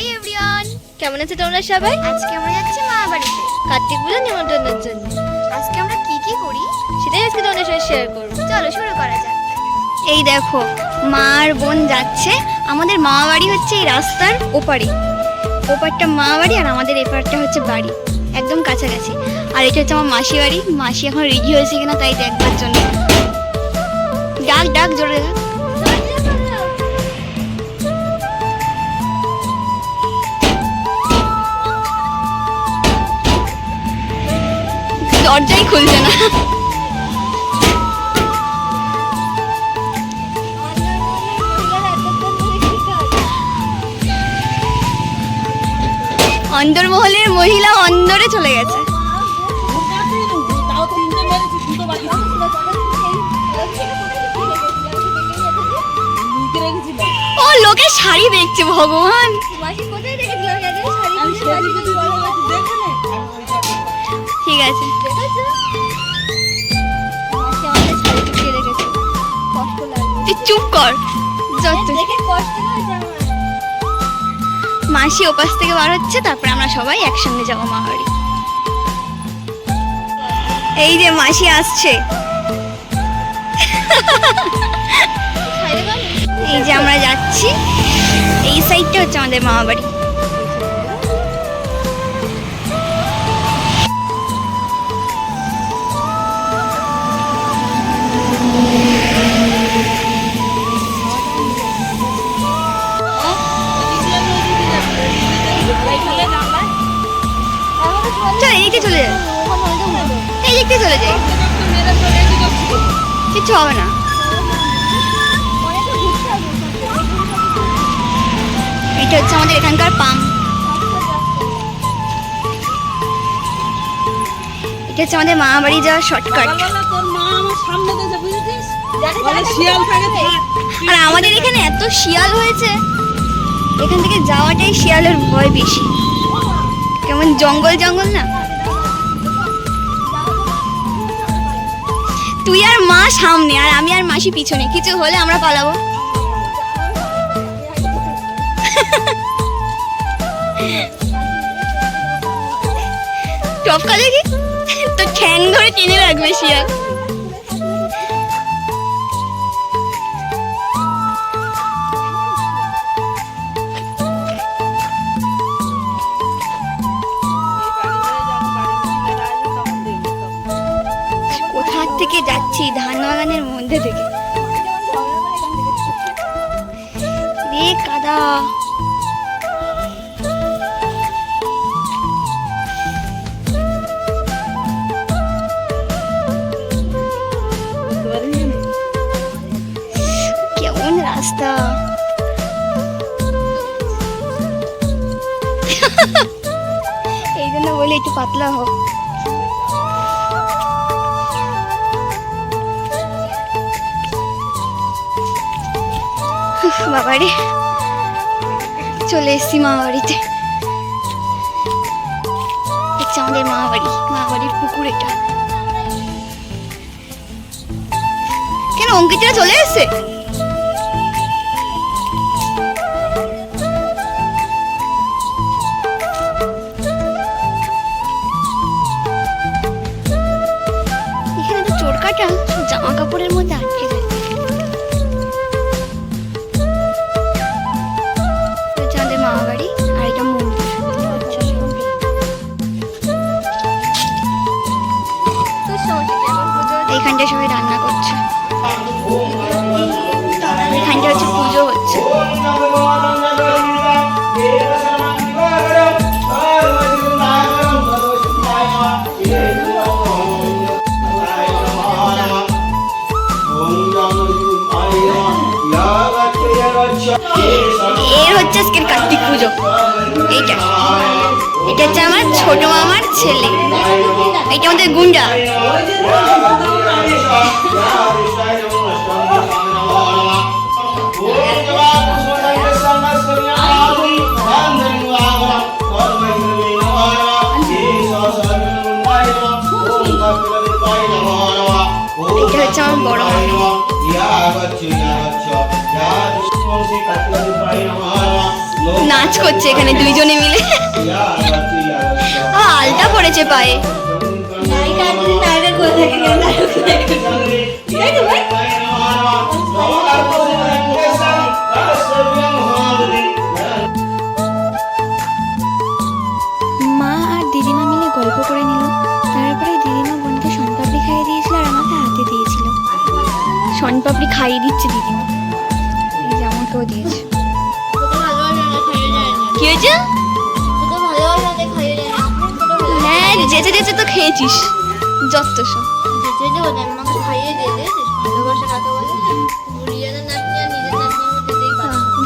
Hi everyone কেমন আছে তোমরা সবাই? আজকে আমরা যাচ্ছি মা বাড়িতে, কার্তিক পুজো নিমন্ত্রণের জন্য। আজকে আমরা কি কি করি? সেটাই আজকে তোমাদের সাথে শেয়ার করব। চলো, শুরু করা যাক। এই দেখো, মা আর বোন যাচ্ছে। আমাদের মামা বাড়ি হচ্ছে এই রাস্তার ওপারে। ওপারটা মা বাড়ি আর আমাদের এপারটা হচ্ছে বাড়ি। একদম কাছাকাছি। আর এটা হচ্ছে আমার মাসি বাড়ি। মাসি এখন রেডি হয়েছে কিনা তাই দেখবার জন্য। ডাক ডাক, জোরে ডাক। দরজাই খুলছে না। অন্দরমহলের মহিলা অন্দরে চলে গেছে। ও লোকের শাড়ি দেখছে ভগবান। তুই চুপ কর। মাসি ওপাশ থেকে বার হচ্ছে তারপরে আমরা সবাই একসঙ্গে যাব মা বাড়ি এই যে মাসি আসছে। এই যে আমরা যাচ্ছি। এই সাইডটা হচ্ছে আমাদের মামা বাড়ি চল যাই এই দিকটা চলে যাই কিচ্ছু হবে না। এটা হচ্ছে আমাদের এখানকার পাম্প এটা হচ্ছে আমাদের মামা বাড়ি যাওয়ার শর্টকাট মা। আর আমাদের এখানে এত শিয়াল হয়েছে। এখান থেকে যাওয়াটাই শিয়ালের ভয় বেশি। কেমন জঙ্গল জঙ্গল না? তুই আর মা সামনে, আর আমি আর মাসি পিছনে। কিছু হলে আমরা পালাবো। টপকা দেখি? তো ঠ্যাং ধরে টেনে রাখবে শিয়াল। বাগানের মধ্যে থেকে কাদা। কেমন রাস্তা। এই জন্য বলি একটু পাতলা হোক। বাবারে চলে এসছি মা বাড়িতে আমাদের মা বাড়ি মা বাড়ির পুকুর এটা। কেন অঙ্কিতরা চলে এসছে? তো জামা কাপড়ের মধ্যে এর হচ্ছে আজকের কার্তিক পুজো। এইটা। এটা হচ্ছে আমার ছোট মামার ছেলে। এটা আমাদের গুন্ডা। নাচ করছে এখানে দুইজনে মিলে। আলতা পড়েছে পায়ে। মা আর দিদিমা মিলে গল্প করে নিল। তারপরে দিদিমা বোনকে শনপাপড়ি খাইয়ে দিয়েছিল আর আমাকে হাতে দিয়েছিল। শনপাপড়ি খাইয়ে দিচ্ছে দিদিমা। এই যে আমাকেও দিয়েছে। কি হয়েছে হ্যাঁ যেচে যেচে তো খেয়েছিস। যত সব।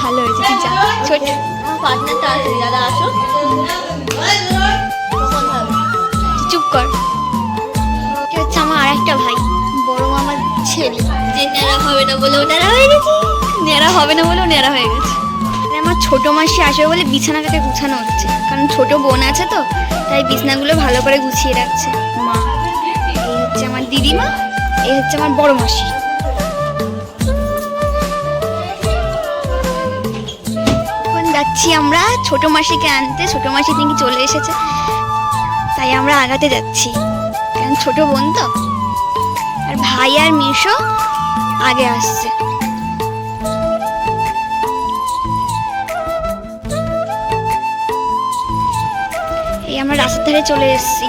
ভালো হয়েছে তুই যা ছোট। পার্টনারটা দাদা আসো। চুপ কর। এটা হচ্ছে আমার আরেকটা ভাই? বড় মামার ছেলে। যে নেড়া হবে না বলে ওনারা হয়ে গেছে। নেড়া হবে না বলেও নেড়া হয়ে গেছে। ছোট মাসি আসবে বলে বিছানাটাকে গুছানো হচ্ছে। কারণ ছোট বোন আছে তো তাই বিছানাগুলো ভালো করে গুছিয়ে রাখছে। মা। এই হচ্ছে আমার দিদিমা এই হচ্ছে আমার বড় মাসি। যাচ্ছি আমরা ছোট মাসিকে আনতে। ছোট মাসি তিনি চলে এসেছে তাই আমরা আগাতে যাচ্ছি। কারণ ছোট বোন তো। আর ভাই আর মিশো আগে আসছে। আমরা রাস্তার ধারে চলে এসেছি।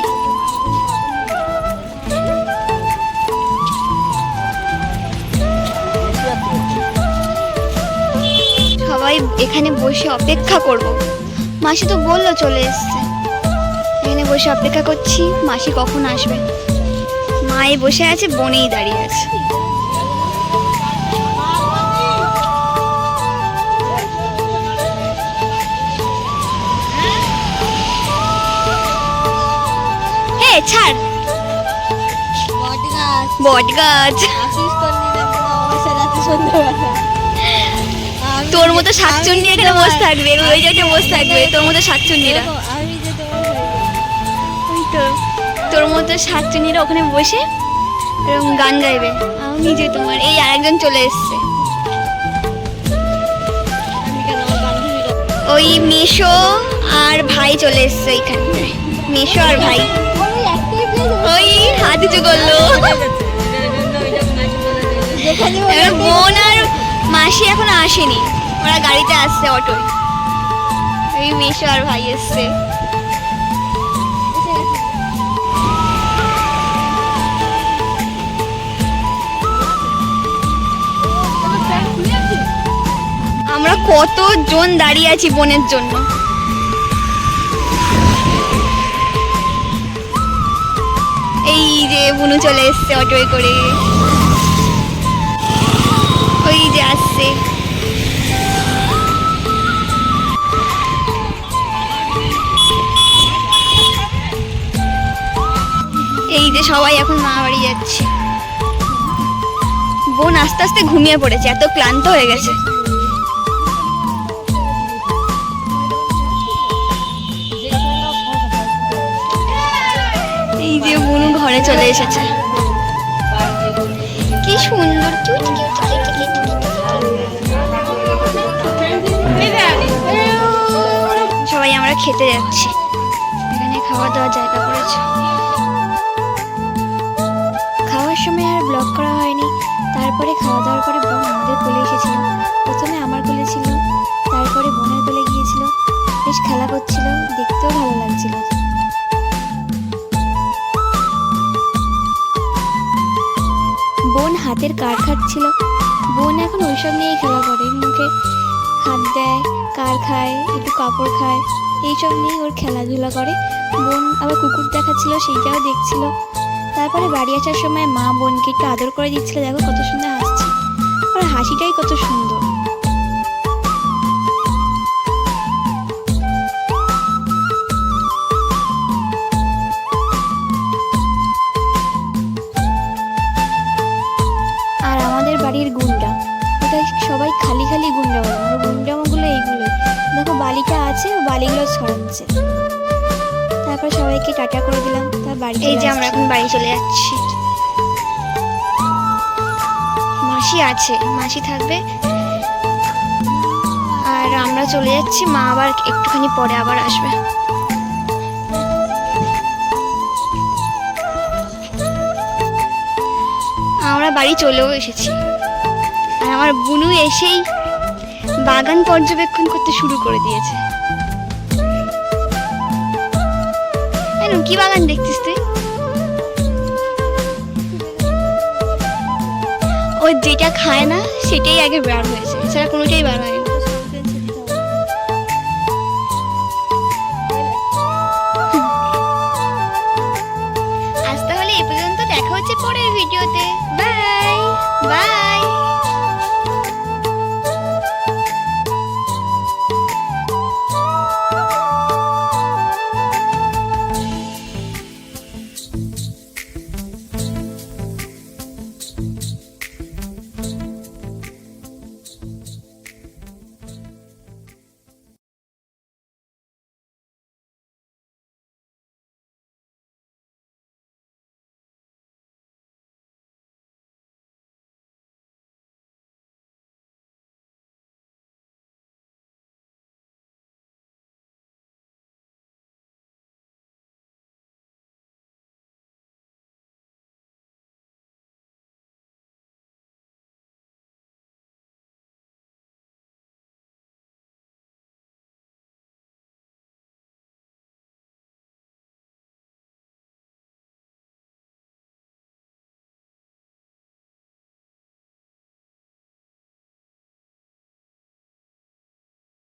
সবাই এখানে বসে অপেক্ষা করব। মাসি তো বলল চলে এসছে। এখানে বসে অপেক্ষা করছি, মাসি কখন আসবে? মায়ে বসে আছে, বোনেই দাঁড়িয়ে আছে। ছাড়। বট গাছ। তোর মতো শাকচুন্নি এখানে বসে থাকবে ওই জায়গায় বসে থাকবে, তোর মতো শাকচুন্নিরা। তোর মতো শাকচুন্নিরা ওখানে বসে এরকম গান গাইবে। আমি যে তোমার, এই আরেকজন চলে এসছে। ওই মেশো আর ভাই চলে এসছে এখানে। মেশো আর ভাই। ওই হাত উঁচু করল। বোন আর মাসি এখন আসেনি। ওরা গাড়িতে আসছে অটোয় ওই মেশো আর ভাই এসছে। আমরা কতজন দাঁড়িয়ে আছি বোনের জন্য? বুনু চলে এসছে অটোয় করে। ওই যে আসছে। এই যে সবাই এখন মা বাড়ি যাচ্ছে। বোন আস্তে আস্তে ঘুমিয়ে পড়েছে, এত ক্লান্ত হয়ে গেছে। এই যে বুনু ঘরে চলে এসেছে। কি সুন্দর সবাই আমরা খেতে যাচ্ছি। এখানে খাওয়া দাওয়ার জায়গা করেছে। খাওয়ার সময় আর ব্লগ করা হয়নি। তারপরে খাওয়া দাওয়ার পরে বোন আমাদের কোলে এসেছিল। প্রথমে আমার কোলে ছিল, তারপরে বোনের কোলে গিয়েছিল। বেশ খেলা করছিল, দেখতেও ভালো লাগছিল। বোন হাতের কার খাচ্ছিল। বোন এখন ওইসব নিয়েই খেলা করে। মুখে হাত দেয়, কার খায়, একটু কাপড় খায়, এইসব নিয়েই ওর খেলাধুলা করে। বোন আবার কুকুর দেখাচ্ছিল, সেইটাও দেখছিল। তারপরে বাড়ি আসার সময় মা বোনকে একটু আদর করে দিচ্ছিল। দেখো কত সুন্দর হাসছে। ওর হাসিটাই কত সুন্দর। ছড়াচ্ছে তারপর সবাইকে টাটা করে দিলাম তার বাড়ি এই যে আমরা এখন বাড়ি চলে যাচ্ছি। মাসি আছে মাসি থাকবে। আর আমরা চলে যাচ্ছি মা আবার একটুখানি পরে আবার আসবে। আমরা বাড়ি চলেও এসেছি। আর আমার বুনু এসেই বাগান পর্যবেক্ষণ করতে শুরু করে দিয়েছে। কি বাগান দেখছিস তুই? ও যেটা খায় না, সেটাই আগে বার হয়েছে। এছাড়া কোনোটাই বার হয়নি। আজ তাহলে এ পর্যন্ত দেখা হচ্ছে পরের ভিডিওতে।